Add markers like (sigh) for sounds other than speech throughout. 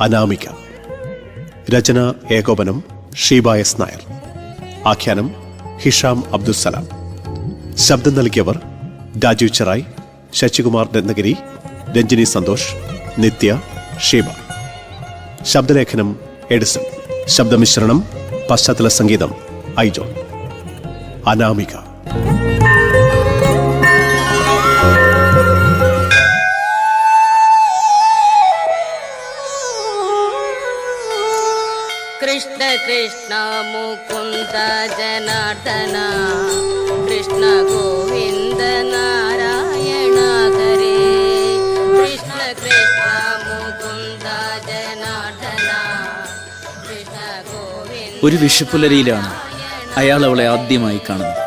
അനാമിക. രചന ഏകോപനം ഷീബ എസ് നായർ. ആഖ്യാനം ഹിഷാം അബ്ദുസലാം ശബ്ദം നൽകിയവർ രാജീവ് ചെറായ് ശശികുമാർ രത്നഗിരി രഞ്ജിനി സന്തോഷ് നിത്യ ഷീബ. ശബ്ദലേഖനം എഡിസൺ. ശബ്ദമിശ്രണം പശ്ചാത്തല സംഗീതം ഐജോൺ. അനാമിക. കൃഷ്ണ കൃഷ്ണ മുകുന്ദ ജനാർദ്ദന കൃഷ്ണ ഗോവിന്ദ നാരായണ ഹരേ കൃഷ്ണ കൃഷ്ണ മുകുന്ദ ജനാർദ്ദന കൃഷ്ണ ഗോവിന്ദ ഒരു വിഷുപ്പുലരിയിലാണ് അയാൾ അവളെ ആദ്യമായി കാണുന്നത്.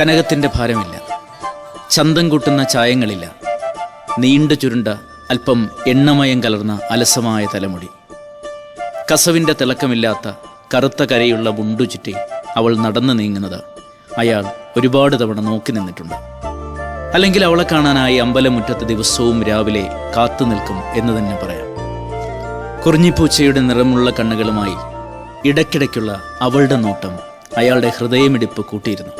കനകത്തിന്റെ ഭാരമില്ല ചന്തം കൂട്ടുന്ന ചായങ്ങളില്ല നീണ്ട ചുരുണ്ട അല്പം എണ്ണമയം കലർന്ന അലസമായ തലമുടി. കസവിന്റെ തിളക്കമില്ലാത്ത കറുത്ത കരയുള്ള മുണ്ടു ചുറ്റി അവൾ നടന്നു നീങ്ങുന്നത്. അയാൾ ഒരുപാട് തവണ നോക്കി നിന്നിട്ടുണ്ട്. അല്ലെങ്കിൽ അവളെ കാണാനായി അമ്പലമുറ്റത്ത് ദിവസവും രാവിലെ കാത്തു നിൽക്കും എന്ന് തന്നെ പറയാം. കുറിഞ്ഞിപ്പൂച്ചയുടെ നിറമുള്ള കണ്ണുകളുമായി ഇടയ്ക്കിടയ്ക്കുള്ള അവളുടെ നോട്ടം അയാളുടെ ഹൃദയമിടിപ്പ് കൂട്ടിയിരുന്നു.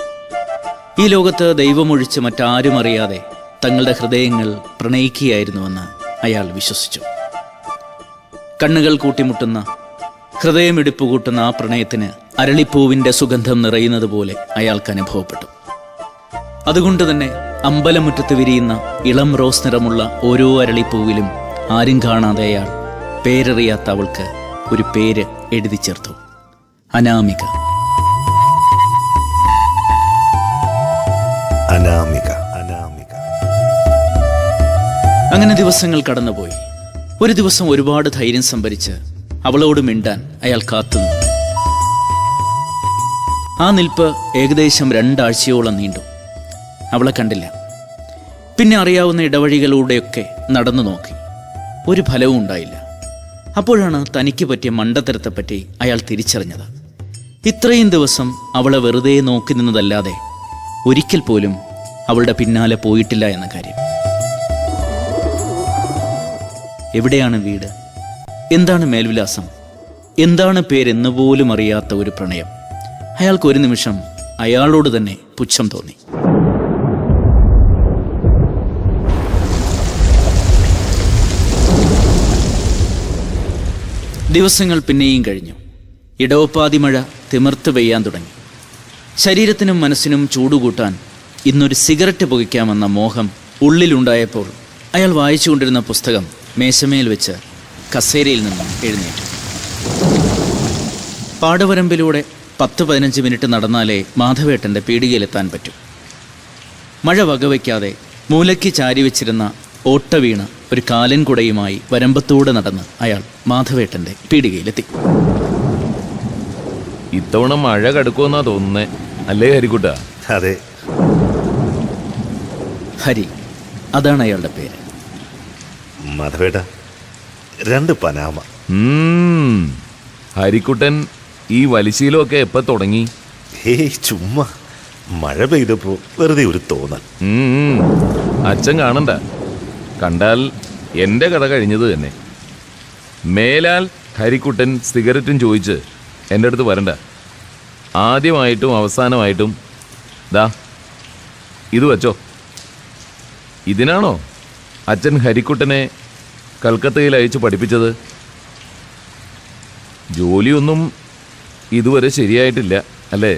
ഈ ലോകത്ത് ദൈവമൊഴിച്ച് മറ്റാരും അറിയാതെ തങ്ങളുടെ ഹൃദയങ്ങൾ പ്രണയിക്കുകയായിരുന്നുവെന്ന് അയാൾ വിശ്വസിച്ചു. കണ്ണുകൾ കൂട്ടിമുട്ടുന്ന ഹൃദയമിടിപ്പ് കൂട്ടുന്ന ആ പ്രണയത്തിന് അരളിപ്പൂവിന്റെ സുഗന്ധം നിറയുന്നത് പോലെ അയാൾക്ക് അനുഭവപ്പെട്ടു. അതുകൊണ്ട് തന്നെ അമ്പലമുറ്റത്ത് വിരിയുന്ന ഇളം റോസ് നിറമുള്ള ഓരോ അരളിപ്പൂവിലും ആരും കാണാതെ അയാൾ പേരറിയാത്ത അവൾക്ക് ഒരു പേര് എഴുതി ചേർത്തു. അനാമിക അനാമിക. അനാമിക. അങ്ങനെ ദിവസങ്ങൾ കടന്നുപോയി. ഒരു ദിവസം ഒരുപാട് ധൈര്യം സംഭരിച്ച് അവളോട് മിണ്ടാൻ അയാൾ കാത്തുനിന്നു ആ നിൽപ്പ് ഏകദേശം രണ്ടാഴ്ചയോളം നീണ്ടു. അവളെ കണ്ടില്ല. പിന്നെ അറിയാവുന്ന ഇടവഴികളിലൂടെയൊക്കെ നടന്നു നോക്കി. ഒരു ഫലവും ഉണ്ടായില്ല. അപ്പോഴാണ് തനിക്ക് പറ്റിയ മണ്ടത്തരത്തെപ്പറ്റി അയാൾ തിരിച്ചറിഞ്ഞത്. ഇത്രയും ദിവസം അവളെ വെറുതെ നോക്കി നിന്നതല്ലാതെ ഒരിക്കൽ പോലും അവളുടെ പിന്നാലെ പോയിട്ടില്ല എന്ന കാര്യം. എവിടെയാണ് വീട്? എന്താണ് മേൽവിലാസം? എന്താണ് പേരെന്ന് പോലും അറിയാത്ത ഒരു പ്രണയം. അയാൾക്ക് ഒരു നിമിഷം അയാളോട് തന്നെ പുച്ഛം തോന്നി. ദിവസങ്ങൾ പിന്നെയും കഴിഞ്ഞു. ഇടവപ്പാതി മഴ തിമിർത്ത് പെയ്യാൻ തുടങ്ങി. ശരീരത്തിനും മനസ്സിനും ചൂടുകൂട്ടാൻ ഇന്നൊരു സിഗരറ്റ് പുകയ്ക്കാമെന്ന മോഹം ഉള്ളിലുണ്ടായപ്പോൾ അയാൾ വായിച്ചുകൊണ്ടിരുന്ന പുസ്തകം മേശമേൽ വെച്ച് കസേരയിൽ നിന്നും എഴുന്നേറ്റു. പാടവരമ്പിലൂടെ പത്ത് പതിനഞ്ച് മിനിറ്റ് നടന്നാലേ മാധവേട്ടന്റെ പീടികയിലെത്താൻ പറ്റൂ. മഴ വകവയ്ക്കാതെ മൂലയ്ക്ക് ചാരി വെച്ചിരുന്ന ഓട്ട വീണ ഒരു കാലൻ കുടയുമായി വരമ്പത്തൂടെ നടന്ന് അയാൾ മാധവേട്ടന്റെ പീടികയിലെത്തി. ഇത്തവണ മഴ കടുക്കുമെന്നാ തോന്നുന്നേ. അല്ലേ ഹരിക്കുട്ട അതെ. ഹരി അതാണ് അയാളുടെ പേര്. മാധവേട്ട രണ്ട് പനാമ. ഹരിക്കുട്ടൻ ഈ വലിശീലമൊക്കെ എപ്പോ തുടങ്ങി? ഹേയ് ചുമ്മാ. മഴ പെയ്തപ്പോ വെറുതെ ഒരു തോന്നൽ. അച്ഛൻ കാണണ്ട. കണ്ടാൽ എന്റെ കഥ കഴിഞ്ഞത് തന്നെ. മേലാൽ ഹരിക്കുട്ടൻ സിഗരറ്റും ചോദിച്ച് എന്റെ അടുത്ത് വരണ്ട. ആദ്യമായിട്ടും അവസാനമായിട്ടും ദാ ഇത് വച്ചോ. ഇതിനാണോ അച്ഛൻ ഹരിക്കുട്ടനെ കൽക്കത്തയിൽ അയച്ച് പഠിപ്പിച്ചത്? ജോലിയൊന്നും ഇതുവരെ ശരിയായിട്ടില്ല അല്ലേ?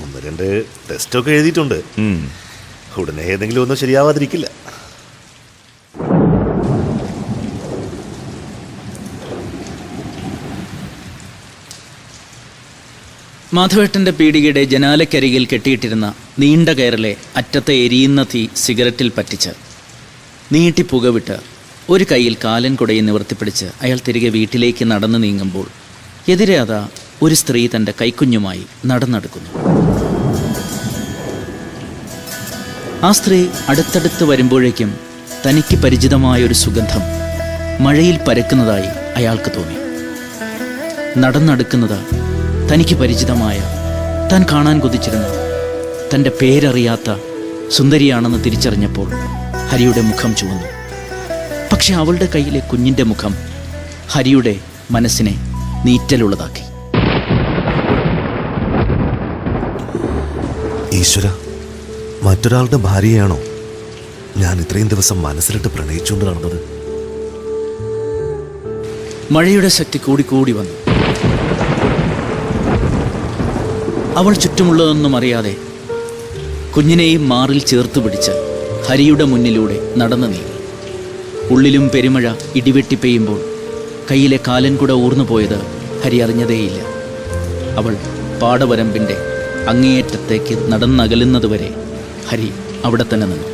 ഒന്ന് രണ്ട് ടെസ്റ്റൊക്കെ എഴുതിയിട്ടുണ്ട്. ഉടനെ ഏതെങ്കിലും ഒന്നും ശരിയാവാതിരിക്കില്ല. മാധവേട്ടന്റെ പീടികയുടെ ജനാലക്കരികിൽ കെട്ടിയിട്ടിരുന്ന നീണ്ട കയറിലെ അറ്റത്തെ എരിയുന്ന തീ സിഗരറ്റിൽ പറ്റിച്ച് നീട്ടി പുകവിട്ട് ഒരു കയ്യിൽ കാലൻ കുടയെ നിവർത്തിപ്പിടിച്ച് അയാൾ തിരികെ വീട്ടിലേക്ക് നടന്നു നീങ്ങുമ്പോൾ എതിരെ അതാ ഒരു സ്ത്രീ തന്റെ കൈക്കുഞ്ഞുമായി നടന്നെടുക്കുന്നു. ആ സ്ത്രീ അടുത്തടുത്ത് വരുമ്പോഴേക്കും തനിക്ക് പരിചിതമായ ഒരു സുഗന്ധം മഴയിൽ പരക്കുന്നതായി അയാൾക്ക് തോന്നി. നടന്നെടുക്കുന്നത് തനിക്ക് പരിചിതമായ താൻ കാണാൻ കൊതിച്ചിരുന്ന തന്റെ പേരറിയാത്ത സുന്ദരിയാണെന്ന് തിരിച്ചറിഞ്ഞപ്പോൾ ഹരിയുടെ മുഖം ചുവന്നു. പക്ഷെ അവളുടെ കയ്യിലെ കുഞ്ഞിന്റെ മുഖം ഹരിയുടെ മനസ്സിനെ നീറ്റലുള്ളതാക്കി. ഈശ്വര മറ്റൊരാളുടെ ഭാര്യയാണോ? ഞാൻ ഇത്രയും ദിവസം മനസ്സിലിട്ട് പ്രണയിച്ചുകൊണ്ട് നടന്നത്. മഴയുടെ ശക്തി കൂടിക്കൂടി വന്നു. അവൾ ചുറ്റുമുള്ളതൊന്നും അറിയാതെ കുഞ്ഞിനെയും മാറിൽ ചേർത്ത് പിടിച്ച് ഹരിയുടെ മുന്നിലൂടെ നടന്നു നീങ്ങി. ഉള്ളിലും പെരുമഴ ഇടിവെട്ടി പെയ്യുമ്പോൾ കയ്യിലെ കാലൻ കൂടെ ഊർന്നു പോയത് ഹരി അറിഞ്ഞതേയില്ല അവൾ പാടവരമ്പിന്റെ അങ്ങേയറ്റത്തേക്ക് നടന്നകലുന്നതുവരെ ഹരി അവിടെ തന്നെ നിന്നു.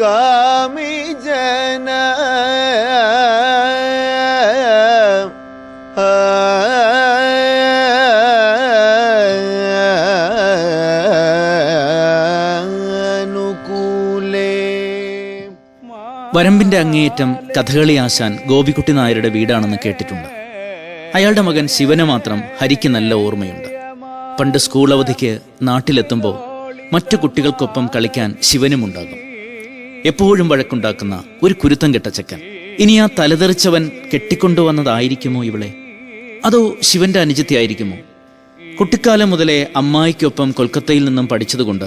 കാമിജന വരമ്പിന്റെ അങ്ങേയറ്റം കഥകളി ആശാൻ ഗോപിക്കുട്ടി നായരുടെ വീടാണെന്ന് കേട്ടിട്ടുണ്ട്. അയാളുടെ മകൻ ശിവനെ മാത്രം ഹരിക്ക് നല്ല ഓർമ്മയുണ്ട്. പണ്ട് സ്കൂൾ അവധിക്ക് നാട്ടിലെത്തുമ്പോൾ മറ്റു കുട്ടികൾക്കൊപ്പം കളിക്കാൻ ശിവനും ഉണ്ടാകും എപ്പോഴും വഴക്കുണ്ടാക്കുന്ന ഒരു കുരുത്തം കെട്ട ചെക്കൻ. ഇനി ആ തലതെറിച്ചവൻ കെട്ടിക്കൊണ്ടുവന്നതായിരിക്കുമോ ഇവളെ? അതോ ശിവന്റെ അനുജത്തിയായിരിക്കുമോ? കുട്ടിക്കാലം മുതലേ അമ്മായിക്കൊപ്പം കൊൽക്കത്തയിൽ നിന്നും പഠിച്ചതുകൊണ്ട്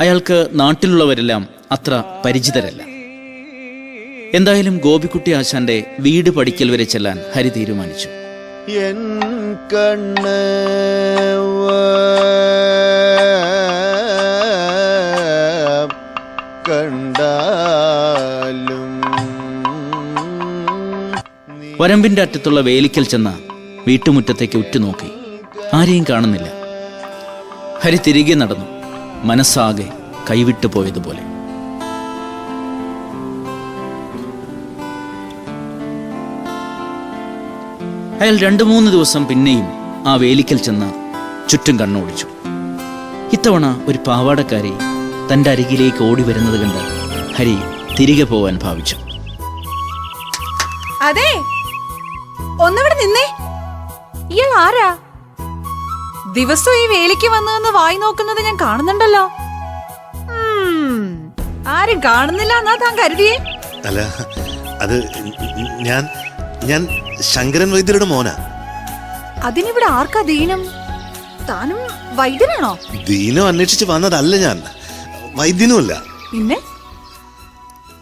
അയാൾക്ക് നാട്ടിലുള്ളവരെല്ലാം അത്ര പരിചിതരല്ല. എന്തായാലും ഗോപിക്കുട്ടി ആശാന്റെ വീട് പഠിക്കൽ വരെ ചെല്ലാൻ ഹരി തീരുമാനിച്ചു. എൻ കണ്ടാലും വരമ്പിന്റെ അറ്റത്തുള്ള വേലിക്കൽ ചെന്ന വീട്ടുമുറ്റത്തേക്ക് ഉറ്റുനോക്കി. ആരെയും കാണുന്നില്ല. ഹരി തിരികെ നടന്നു. മനസ്സാകെ കൈവിട്ടു പോയതുപോലെ. അയാൾ രണ്ടു മൂന്ന് ദിവസം പിന്നെയും ആ വേലിക്കൽ ചെന്ന് ചുറ്റും കണ്ണോടിച്ചു. ഇത്തവണ ഒരു പാവാടക്കാരി തന്റെ അരികിലേക്ക് ഓടി വരുന്നത് കണ്ട് ഹരി തിരികെ പോവാൻ ഭാവിച്ചു. അതെ ഒന്നവിടെ നിന്നേ. ഇയാൾ ആരാ? ദിവസവും ഈ വേലിക്ക് വന്നതെന്ന് വായി നോക്കുന്നത് ഞാൻ കാണുന്നുണ്ടല്ലോ. ആരും കാണുന്നില്ല എന്നാ താൻ കരുതിയേ? അല്ല അത് ഞാൻ ഞാൻ ശങ്കരൻ വൈദ്യരുടെ മോനാ. അതിനിവിടെ ആർക്കാ ദീനം? താനും വൈദ്യനാണോ? ദീനം അന്വേഷിച്ച് വന്നതല്ല ഞാൻ. വൈദ്യനുമല്ല. പിന്നെ?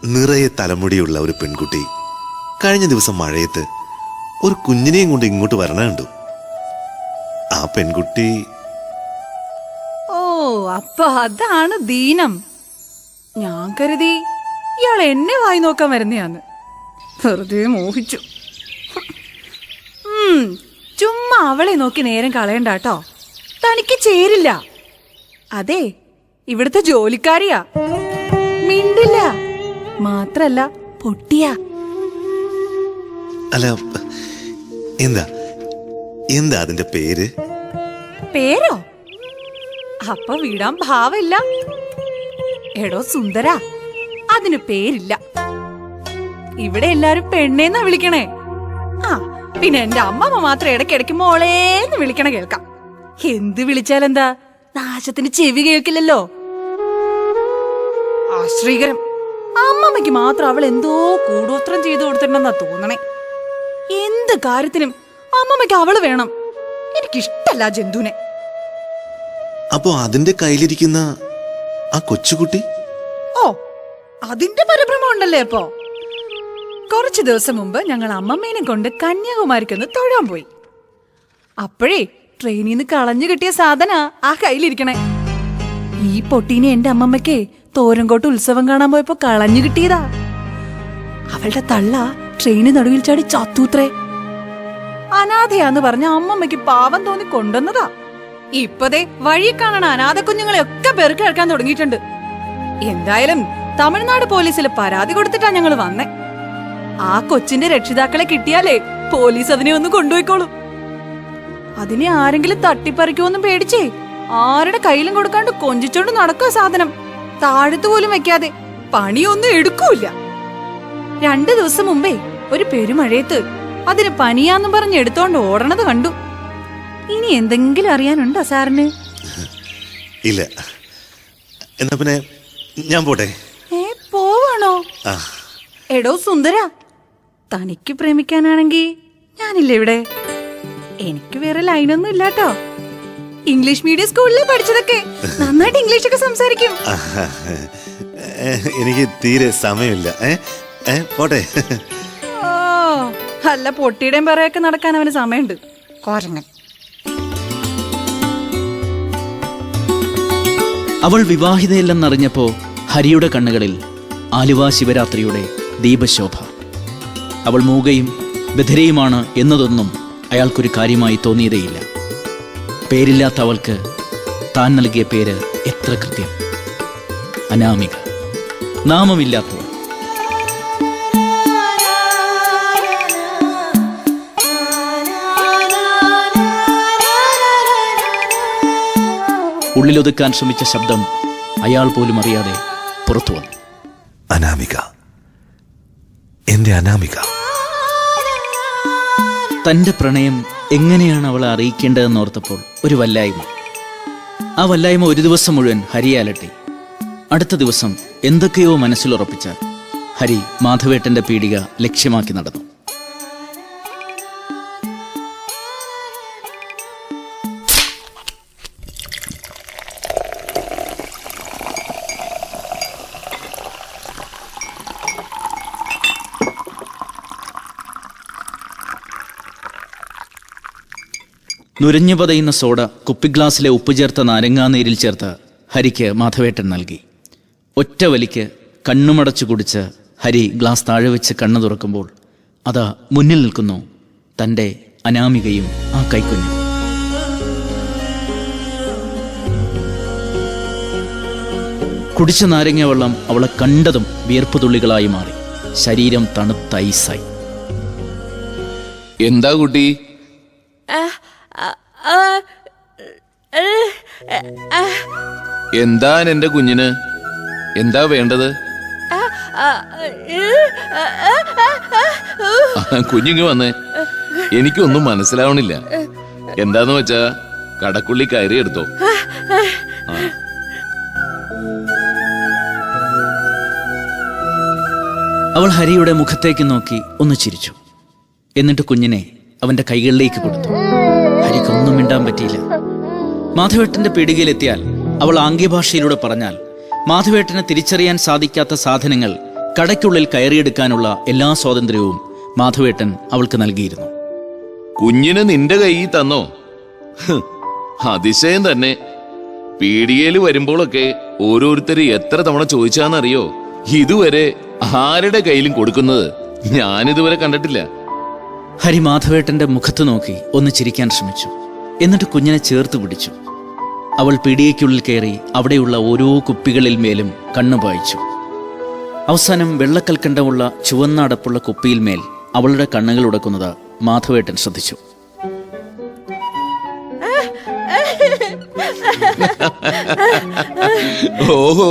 നിറയെ തലമുടിയുള്ള ഒരു പെൺകുട്ടി കഴിഞ്ഞ ദിവസം മഴയത്ത് ഒരു കുഞ്ഞിനെയും കൊണ്ട് ഇങ്ങോട്ട് വരണ കണ്ടു ആ പെൺകുട്ടി ഓ അപ്പൊ അതാണ് ദീനം. ഞാൻ കരുതി ഇയാൾ എന്നെ വായി നോക്കാൻ വരുന്നയാന്ന്. വെറുതെ മോഹിച്ചു. ഉം, ചുമ്മാ അവളെ നോക്കി നേരം കളയണ്ട കേട്ടോ. തനിക്ക് ചേരില്ല. അതെ ഇവിടുത്തെ ജോലിക്കാരിയാ. മിണ്ടില്ല. മാത്രല്ല പൊട്ടിയാ. അല്ല എന്താ? എന്താ അതിന്റെ പേര്? പേരോ? അപ്പൊ വിടാൻ ഭാവില്ല എടോ സുന്ദര അതിന് പേരില്ല. ഇവിടെ എല്ലാരും പെണ്ണേന്നാ വിളിക്കണേ. ആ പിന്നെ എന്റെ അമ്മമ്മ മാത്രം ഇടയ്ക്കിടയ്ക്ക് മോളേന്ന് വിളിക്കണ കേൾക്കാം. എന്ത് വിളിച്ചാലെന്താ? നാശത്തിന് ചെവി കേൾക്കില്ലല്ലോ. ആശ്രീകരം അമ്മമ്മയ്ക്ക് മാത്രം അവൾ എന്തോ കൂടോത്രം ചെയ്തു കൊടുത്തിട്ടുണ്ടെന്നാ തോന്നണേ. എന്ത് കാര്യത്തിനും അമ്മമ്മയ്ക്ക് അവൾ വേണം. എനിക്കിഷ്ടല്ല ആ ജന്തുവിനെ. അപ്പോ അതിന്റെ കയ്യിലിരിക്കുന്ന ആ കൊച്ചുകുട്ടി? ഓ അതിന്റെ പരിഭ്രമം ഉണ്ടല്ലേ അപ്പോ? കുറച്ചു ദിവസം മുമ്പ് ഞങ്ങൾ അമ്മമ്മേനെ കൊണ്ട് കന്യാകുമാരിക്കൊന്ന് തൊഴാൻ പോയി. അപ്പോഴേ ട്രെയിനിൽ നിന്ന് കളഞ്ഞു കിട്ടിയ സാധന ആ കയ്യിലിരിക്കണേ. ഈ പൊട്ടീനെ എന്റെ അമ്മമ്മയ്ക്ക് തോരങ്കോട്ട് ഉത്സവം കാണാൻ പോയപ്പോ കളഞ്ഞു കിട്ടിയതാ. അവളുടെ തള്ള ട്രെയിന് നടുവിൽ ചാടി ചത്തൂത്രേ. അനാഥയാന്ന് പറഞ്ഞ അമ്മമ്മയ്ക്ക് പാവം തോന്നി കൊണ്ടുവന്നതാ. ഇപ്പതേ വഴി കാണണ അനാഥ കുഞ്ഞുങ്ങളെ ഒക്കെ പെറുക്കി എടുക്കാൻ തുടങ്ങിയിട്ടുണ്ട്. എന്തായാലും തമിഴ്നാട് പോലീസിൽ പരാതി കൊടുത്തിട്ടാ ഞങ്ങൾ വന്നേ. ആ കൊച്ചിന്റെ രക്ഷിതാക്കളെ കിട്ടിയാലേ പോലീസ് അതിനെ ഒന്ന് കൊണ്ടുപോയിക്കോളും. അതിനെ ആരെങ്കിലും തട്ടിപ്പറിക്കുമെന്നും പേടിച്ചേ. ആരുടെ കയ്യിലും കൊടുക്കാണ്ട് കൊഞ്ചിച്ചോണ്ട് നടക്കുക സാധനം. താഴത്ത് പോലും വെക്കാതെ പണിയൊന്നും എടുക്കൂല രണ്ടു ദിവസം മുമ്പേ ഒരു പെരുമഴയത്ത് അതിന് പനിയാന്നും പറഞ്ഞ് എടുത്തോണ്ട് ഓടണത് കണ്ടു. ഇനി എന്തെങ്കിലും അറിയാനുണ്ടോ സാറിന്? ഇല്ല. എന്നാ പിന്നെ ഞാൻ പോട്ടെ? ഏ പോവാണോ? എടോ സുന്ദര തനിക്ക് പ്രേമിക്കാനാണെങ്കി ഞാനില്ല ഇവിടെ? എനിക്ക് വേറെ ലൈനൊന്നും ഇല്ലാട്ടോ. ഇംഗ്ലീഷ് മീഡിയം സ്കൂളിലെ പഠിച്ചതൊക്കെ. നന്നായിട്ട് ഇംഗ്ലീഷ് ഒക്കെ സംസാരിക്കും. (laughs) എനിക്ക് തീരെ സമയമില്ല. പോട്ടെ. ഓ അല്ല പൊട്ടിയുടെയും പറയൊക്കെ നടക്കാൻ അവന് സമയമുണ്ട്. കോരങ്ങൻ അവൾ വിവാഹിതയല്ലെന്നറിഞ്ഞപ്പോ ഹരിയുടെ കണ്ണുകളിൽ ആലുവ ശിവരാത്രിയുടെ ദീപശോഭ. അവൾ മൂകയും ബധിരയുമാണ് എന്നതൊന്നും അയാൾക്കൊരു കാര്യമായി തോന്നിയതേയില്ല. പേരില്ലാത്ത അവൾക്ക് താൻ നൽകിയ പേര് എത്ര കൃത്യം. അനാമിക. നാമമില്ലാത്തവൾ. ഉള്ളിലൊതുക്കാൻ ശ്രമിച്ച ശബ്ദം അയാൾ പോലും അറിയാതെ പുറത്തു വന്നു. അനാമിക. എന്റെ അനാമിക. തന്റെ പ്രണയം എങ്ങനെയാണ് അവളെ അറിയിക്കേണ്ടതെന്ന് ഓർത്തപ്പോൾ ഒരു വല്ലായ്മ. ആ വല്ലായ്മ ഒരു ദിവസം മുഴുവൻ ഹരിയെ അലട്ടി അടുത്ത ദിവസം എന്തൊക്കെയോ മനസ്സിലുറപ്പിച്ച ഹരി മാധവേട്ടന്റെ പീടിക ലക്ഷ്യമാക്കി നടന്നു. നുരഞ്ഞു പതയുന്ന സോഡ കുപ്പിഗ്ലാസ്സിലെ ഉപ്പ് ചേർത്ത നാരങ്ങാനീരിൽ ചേർത്ത് ഹരിക്ക് മാധവേട്ടൻ നൽകി. ഒറ്റ വലിക്ക് കണ്ണുമടച്ചു കുടിച്ച് ഹരി ഗ്ലാസ് താഴെ വെച്ച് കണ്ണു തുറക്കുമ്പോൾ അതാ മുന്നിൽ നിൽക്കുന്നു തന്റെ അനാമികയും ആ കൈക്കുഞ്ഞും. കുടിച്ച നാരങ്ങ വെള്ളം അവളെ കണ്ടതും വിയർപ്പ് തുള്ളികളായി മാറി. ശരീരം തണുത്ത ഐസായി. എന്താ കുട്ടി? എന്താ എന്റെ കുഞ്ഞിന്? എന്താ വേണ്ടത്? കുഞ്ഞിങ്ങ് വന്നേ. എനിക്കൊന്നും മനസ്സിലാവണില്ല. എന്താന്ന് വെച്ചാ കടക്കുള്ളി കയറി എടുത്തോ. അവൾ ഹരിയുടെ മുഖത്തേക്ക് നോക്കി ഒന്ന് ചിരിച്ചു. എന്നിട്ട് കുഞ്ഞിനെ അവന്റെ കൈകളിലേക്ക് കൊടുത്തു. ഹരിക്കൊന്നും മിണ്ടാൻ പറ്റിയില്ല. മാധവേട്ടന്റെ പീടികയിലെത്തിയാൽ അവൾ ആംഗ്യഭാഷയിലൂടെ പറഞ്ഞാൽ മാധവേട്ടനെ തിരിച്ചറിയാൻ സാധിക്കാത്ത സാധനങ്ങൾ കടയ്ക്കുള്ളിൽ കയറിയെടുക്കാനുള്ള എല്ലാ സ്വാതന്ത്ര്യവും മാധവേട്ടൻ അവൾക്ക് നൽകിയിരുന്നു. കുഞ്ഞിന് നിന്റെ കൈ തന്നോ? അതിശയം തന്നെ. പീടികയിൽ വരുമ്പോഴൊക്കെ ഓരോരുത്തർ എത്ര തവണ ചോദിച്ചാന്നറിയോ? ഇതുവരെ ആരുടെ കയ്യിലും കൊടുക്കുന്നത് ഞാനിതുവരെ കണ്ടിട്ടില്ല. ഹരി മാധവേട്ടന്റെ മുഖത്ത് നോക്കി ഒന്ന് ചിരിക്കാൻ ശ്രമിച്ചു. എന്നിട്ട് കുഞ്ഞിനെ ചേർത്ത് പിടിച്ചു അവൾ പിടിയേക്കുള്ളിൽ കയറി അവിടെയുള്ള ഓരോ കുപ്പികളിൽ മേലും കണ്ണു പായിച്ചു അവസാനം വെള്ളക്കൽക്കണ്ടമുള്ള ചുവന്ന അടപ്പുള്ള കുപ്പിയിൽ മേൽ അവളുടെ കണ്ണുകൾ ഉടക്കുന്നത് മാധവേട്ടൻ ശ്രദ്ധിച്ചു ഓഹോ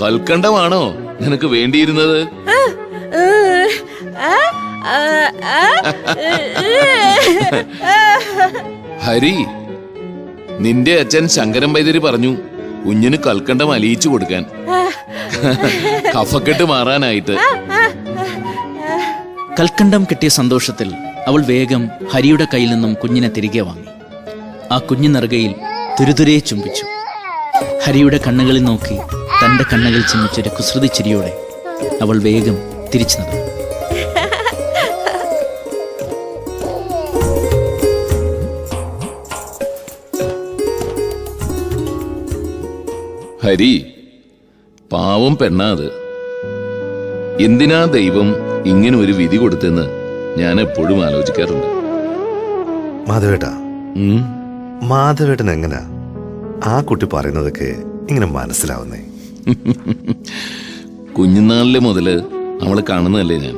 കൽക്കണ്ടമാണോ നിനക്ക് വേണ്ടിയിരുന്നത് ഹരി നിന്റെ അച്ഛൻ ശങ്കരൻ വൈദ്യര് പറഞ്ഞു കുഞ്ഞിന് കൽക്കണ്ടം അലിയിച്ചു കൊടുക്കാൻ. കഫക്കെട്ട് മാറാനായിട്ട്. കൽക്കണ്ടം കിട്ടിയ സന്തോഷത്തിൽ അവൾ വേഗം ഹരിയുടെ കയ്യിൽ നിന്നും കുഞ്ഞിനെ തിരികെ വാങ്ങി. ആ കുഞ്ഞു നിറകയിൽ തുരുതുരെ ചുംബിച്ചു. ഹരിയുടെ കണ്ണുകളിൽ നോക്കി തന്റെ കണ്ണുകൾ ചിമ്മിച്ചൊരു കുസൃതി ചിരിയോടെ അവൾ വേഗം തിരിച്ചു നടന്നു. ഹരി പാവം പെണ്ണാ അത്. എന്തിനാ ദൈവം ഇങ്ങനെ ഒരു വിധി കൊടുത്തെന്ന് ഞാൻ എപ്പോഴും ആലോചിക്കാറുണ്ട്. മാധവേട്ടാ ഉം? മാധവേട്ടൻ എങ്ങനാ? ആ കുട്ടി പറയുന്നതൊക്കെ ഇങ്ങനെ മനസ്സിലാവുന്നേ. (laughs) കുഞ്ഞുനാളിലെ മുതൽ അവളെ കാണുന്നതല്ലേ ഞാൻ.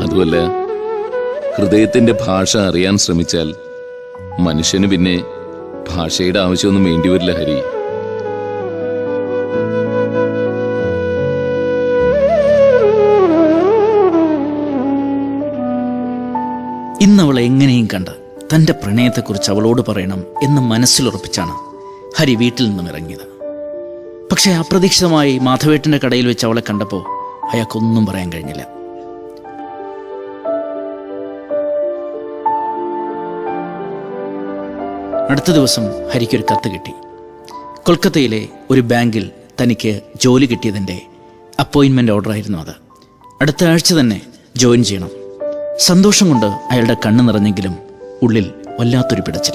അതുമല്ല ഹൃദയത്തിന്റെ ഭാഷ അറിയാൻ ശ്രമിച്ചാൽ മനുഷ്യന് പിന്നെ ഭാഷയുടെ ആവശ്യമൊന്നും വേണ്ടിവരില്ല ഹരി. ഇന്ന് അവളെ എങ്ങനെയും കണ്ട് തന്റെ പ്രണയത്തെക്കുറിച്ച് അവളോട് പറയണം എന്ന് മനസ്സിലുറപ്പിച്ചാണ് ഹരി വീട്ടിൽ നിന്നും ഇറങ്ങിയത്. പക്ഷേ അപ്രതീക്ഷിതമായി മാധവേട്ടന്റെ കടയിൽ വെച്ച് അവളെ കണ്ടപ്പോൾ അയാൾക്കൊന്നും പറയാൻ കഴിഞ്ഞില്ല. അടുത്ത ദിവസം ഹരിക്കൊരു കത്ത് കിട്ടി. കൊൽക്കത്തയിലെ ഒരു ബാങ്കിൽ തനിക്ക് ജോലി കിട്ടിയതിന്റെ അപ്പോയിൻമെന്റ് ഓർഡറായിരുന്നു അത്. അടുത്ത ആഴ്ച തന്നെ ജോയിൻ ചെയ്യണം. സന്തോഷം കൊണ്ട് അയാളുടെ കണ്ണ് നിറഞ്ഞെങ്കിലും ഉള്ളിൽ വല്ലാത്തൊരു പിടച്ചിൽ.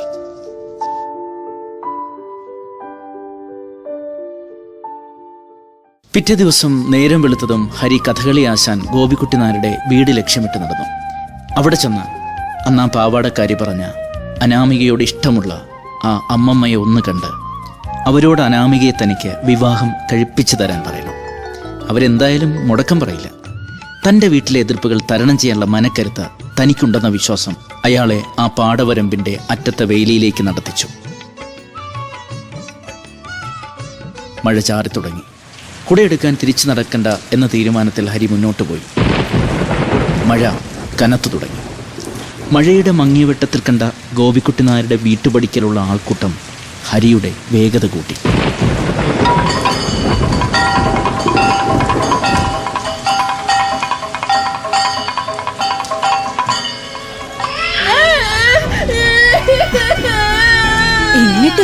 പിറ്റേ ദിവസം നേരം വെളുത്തതും ഹരി കഥകളി ആശാൻ ഗോപിക്കുട്ടി നായരുടെ വീട് ലക്ഷ്യമിട്ട് നടന്നു. അവിടെ ചെന്ന് അന്നാ പാവാടക്കാരി പറഞ്ഞ അനാമികയോട് ഇഷ്ടമുള്ള ആ അമ്മമ്മയെ ഒന്ന് കണ്ട് അവരോട് അനാമികയെ തനിക്ക് വിവാഹം കഴിപ്പിച്ചു തരാൻ പറയണം അവരെന്തായാലും മുടക്കം പറയില്ല. തന്റെ വീട്ടിലെ എതിർപ്പുകൾ തരണം ചെയ്യാനുള്ള മനക്കരുത്ത് തനിക്കുണ്ടെന്ന വിശ്വാസം അയാളെ ആ പാടവരമ്പിന്റെ അറ്റത്തെ വേലിയിലേക്ക് നടത്തിച്ചു. മഴ ചാറി തുടങ്ങി. കുടയെടുക്കാൻ തിരിച്ചു നടക്കണ്ട എന്ന തീരുമാനത്തിൽ ഹരി മുന്നോട്ട് പോയി. മഴ കനത്തു തുടങ്ങി. മഴയുടെ മങ്ങിയ വെട്ടത്തിൽ കണ്ട ഗോപിക്കുട്ടി നായരുടെ വീട്ടുപടിക്കലുള്ള ആൾക്കൂട്ടം ഹരിയുടെ വേഗത കൂട്ടി.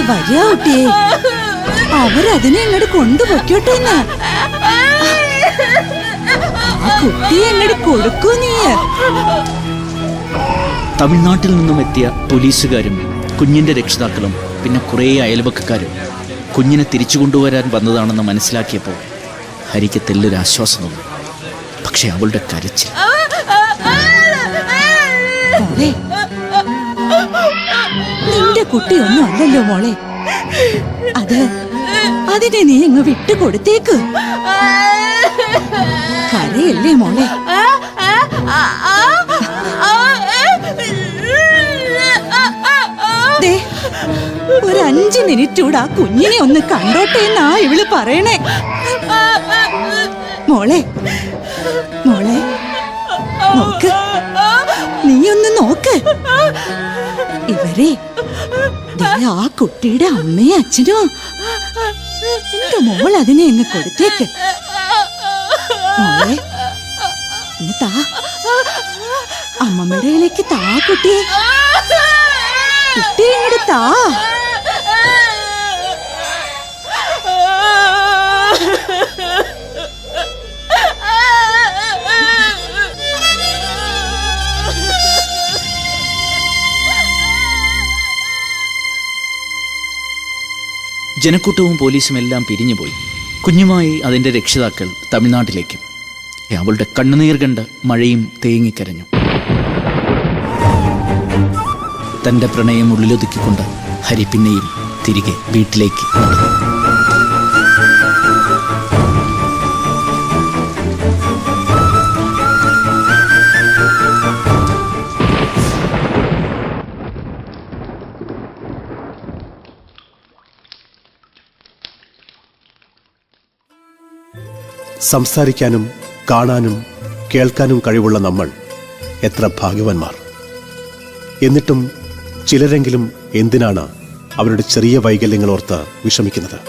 വരിക കുട്ടിയെ അവരതിനെ ഇങ്ങോട്ട് കൊണ്ടുപോയിക്കോട്ടെ കുട്ടിയെ ഇങ്ങോട്ട് കൊടുക്കൂ നീ? തമിഴ്നാട്ടിൽ നിന്നും എത്തിയ പോലീസുകാരും കുഞ്ഞിന്റെ രക്ഷിതാക്കളും പിന്നെ കുറേ അയൽവക്കക്കാരും കുഞ്ഞിനെ തിരിച്ചു കൊണ്ടുവരാൻ വന്നതാണെന്ന് മനസ്സിലാക്കിയപ്പോൾ ഹരിക്ക് തെല്ലൊരു ആശ്വാസം തോന്നി പക്ഷെ അവളുടെ കരച്ചിൽ. കുട്ടിയൊന്നും അല്ലല്ലോ മോളെ. അത് അതിനെ നീ അങ്ങ് വിട്ടു കൊടുത്തേക്ക്. കരയല്ലേ മോളെ? ഒരു അഞ്ച് മിനിറ്റ് കൂടെ ആ കുഞ്ഞിനെ ഒന്ന് കണ്ടോട്ടെ എന്നാ ഇവൾ പറയണേ. മോളെ മോളെ നോക്ക്. നീ ഒന്ന് നോക്ക്. ഇവരെ ആ കുട്ടിയുടെ അമ്മയും അച്ഛനോ. എന്റെ മോൾ അതിനെ എന്നെ കൊടുത്തേക്ക്. മോളെ താ. അമ്മമ്മയുടെ താ കുട്ടിയെ കുട്ടിയെ ഇങ്ങോട്ട് താ. ജനക്കൂട്ടവും പോലീസും എല്ലാം പിരിഞ്ഞുപോയി. കുഞ്ഞുമായി അതിന്റെ രക്ഷിതാക്കൾ തമിഴ്നാട്ടിലേക്കും. അവളുടെ കണ്ണുനീർ കണ്ട് മഴയും തേങ്ങിക്കരഞ്ഞു. തന്റെ പ്രണയം ഉള്ളിലൊതുക്കിക്കൊണ്ട് ഹരി പിന്നെയും തിരികെ വീട്ടിലേക്ക് നടന്നു. സംസാരിക്കാനും കാണാനും കേൾക്കാനും കഴിവുള്ള നമ്മൾ എത്ര ഭാഗ്യവന്മാർ. എന്നിട്ടും ചിലരെങ്കിലും എന്തിനാണ് അവരുടെ ചെറിയ വൈകല്യങ്ങൾ ഓർത്ത് വിഷമിക്കുന്നത്?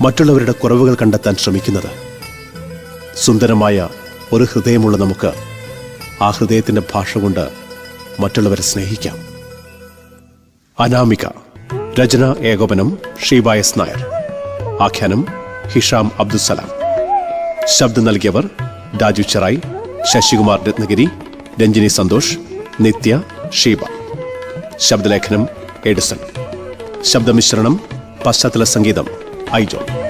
മറ്റുള്ളവരുടെ കുറവുകൾ കണ്ടെത്താൻ ശ്രമിക്കുന്നത്? സുന്ദരമായ ഒരു ഹൃദയമുള്ള നമുക്ക് ആ ഹൃദയത്തിന്റെ ഭാഷ കൊണ്ട് മറ്റുള്ളവരെ സ്നേഹിക്കാം. അനാമിക രചന ഏകോപനം ഷീബായസ് നായർ. ആഖ്യാനം ഹിഷാം അബ്ദുസലാം ശബ്ദം നൽകിയവർ രാജു ചെറായി ശശികുമാർ രത്നഗിരി രഞ്ജിനി സന്തോഷ് നിത്യ ഷീബ. ശബ്ദലേഖനം എഡിസൺ. ശബ്ദമിശ്രണം പശ്ചാത്തല സംഗീതം ഐജോൺ